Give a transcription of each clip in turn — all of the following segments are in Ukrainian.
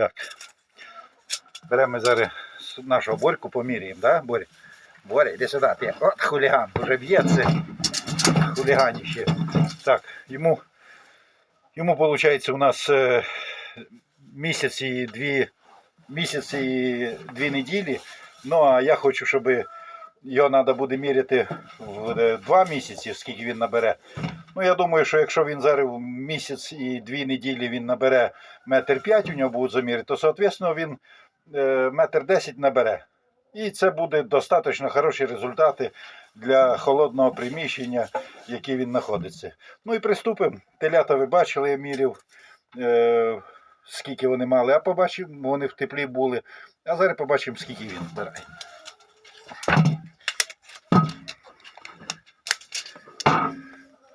Так. Беремо зараз нашого Борьку поміряємо, да, Боря? Боря, іди сюди, ти. От хуліган, вже б'ється. Хуліганіще. Так, йому, йому виходить у нас е, місяць і дві, місяць і дві неділі. Ну, а я хочу, щоб його треба буде міряти в е, два місяці, скільки він набере. Ну, я думаю, що якщо він зараз місяць і дві неділі він набере метр п'ять, у нього будуть заміри, то, соответственно, він е, метр десять набере. І це буде достатньо хороші результати для холодного приміщення, в якій він знаходиться. Ну і приступимо. Телята ви бачили, я міряв, е, скільки вони мали, а побачимо, вони в теплі були. А зараз побачимо, скільки він збирає.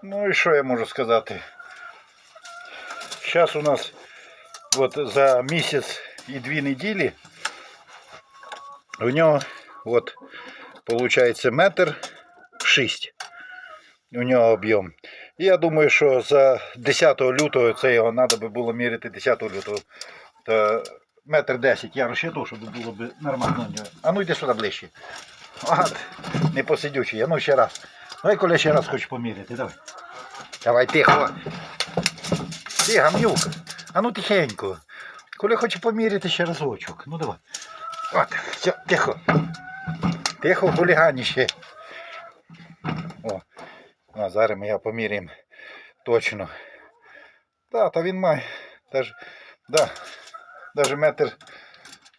Ну і що я можу сказати? Зараз у нас от за місяць і дві неділі у нього от виходить метр шість. У нього об'єм. Я думаю, що за 10 лютого це його треба би було міряти 10 лютого. То метр 10 я розчитав, щоб було б нормально. А ну йди сюди ближче. От, не посидючий. А ну ще раз. Давай, Коля, ще раз хочу поміряти. Давай. Давай тихо. Ти, гамнюк. А ну тихенько. Коля хоче поміряти ще разочок. Ну давай. От, все, тихо. Тихо, хуліганіще. О, а зараз ми його поміряємо точно. Да, та він має. Даже, да, даже метр,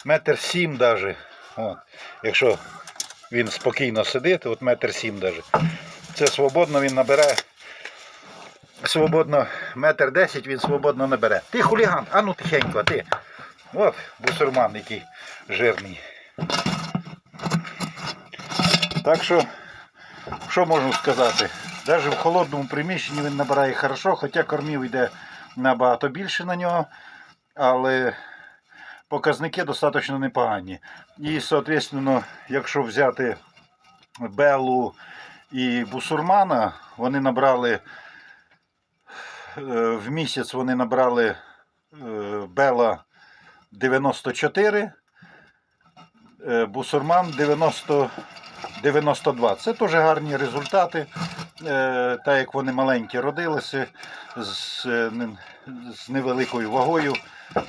метр сім даже. От. Якщо він спокійно сидить, от метр сім даже. Це свободно він набере. Свободно метр десять він свободно набере. Ти хуліган, а ну тихенько, ти. От бусурман який жирний. Так що, що можу сказати? Навіть в холодному приміщенні він набирає хорошо, хоча кормів йде набагато більше на нього, але показники достатньо непогані. І, соответственно, якщо взяти Белу і Бусурмана, вони набрали е, в місяць вони набрали е, Бела 94, е, Бусурман 90, 92. Це теж гарні результати. Так як вони маленькі родилися з, з невеликою вагою,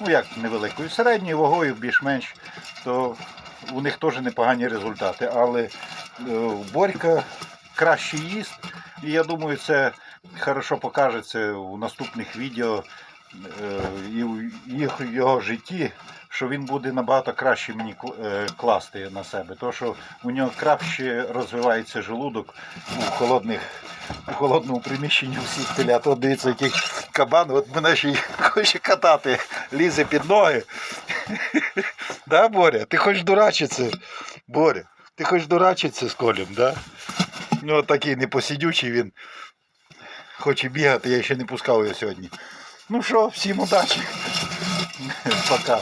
ну як невеликою, середньою вагою, більш-менш, то у них теж непогані результати. Але Борька краще їсть. І я думаю, це хорошо покажеться у наступних відео е, і в їх- його житті, що він буде набагато краще мені е, класти на себе. Тому що у нього краще розвивається желудок у холодних. У холодному приміщенні всіх телят. От дивіться, який кабан, от мене ще хоче катати, лізе під ноги. Да, Боря? Ти хочеш дурачитися? Боря, ти хочеш дурачитися з Колем, да? Ну, от такий непосидючий він. Хоче бігати, я ще не пускав його сьогодні. Ну що, всім удачі. Пока.